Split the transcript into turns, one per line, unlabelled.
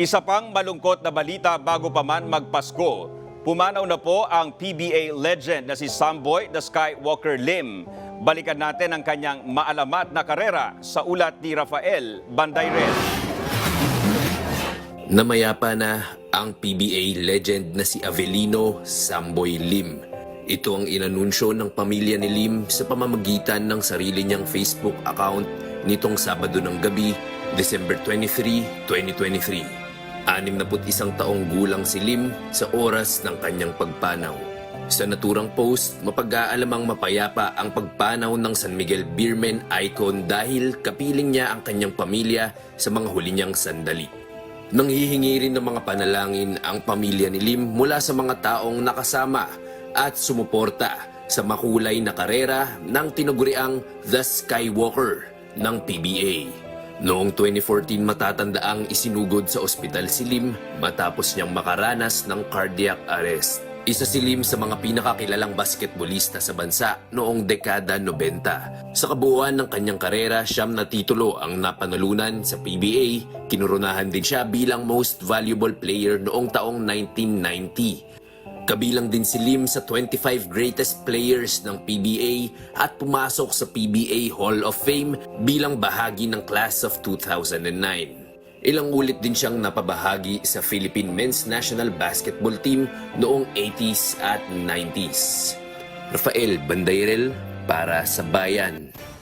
Isa pang malungkot na balita bago pa man magpasko. Pumanaw na po ang PBA legend na si Samboy the Skywalker Lim. Balikan natin ang kanyang maalamat na karera sa ulat ni Rafael Bandayrel.
Namayapa na ang PBA legend na si Avelino Samboy Lim. Ito ang inanunsyo ng pamilya ni Lim sa pamamagitan ng sarili niyang Facebook account nitong Sabado ng gabi, December 23, 2023. 61 taong gulang si Lim sa oras ng kanyang pagpanaw. Sa naturang post, mapag-aalamang mapayapa ang pagpanaw ng San Miguel Beerman icon dahil kapiling niya ang kanyang pamilya sa mga huli niyang sandali. Nanghihingi rin ng mga panalangin ang pamilya ni Lim mula sa mga taong nakasama at sumuporta sa makulay na karera ng tinaguriang The Skywalker ng PBA. Noong 2014 matatandaang isinugod sa ospital si Lim matapos niyang makaranas ng cardiac arrest. Isa si Lim sa mga pinakakilalang basketbolista sa bansa noong dekada 90. Sa kabuuan ng kanyang karera, siyam na titulo ang napanalunan sa PBA. Kinurunahan din siya bilang most valuable player noong taong 1990. Kabilang din si Lim sa 25 greatest players ng PBA at pumasok sa PBA Hall of Fame bilang bahagi ng class of 2009. Ilang ulit din siyang napabahagi sa Philippine Men's National Basketball Team noong 80s at 90s. Rafael Bandayrel para sa Bayan.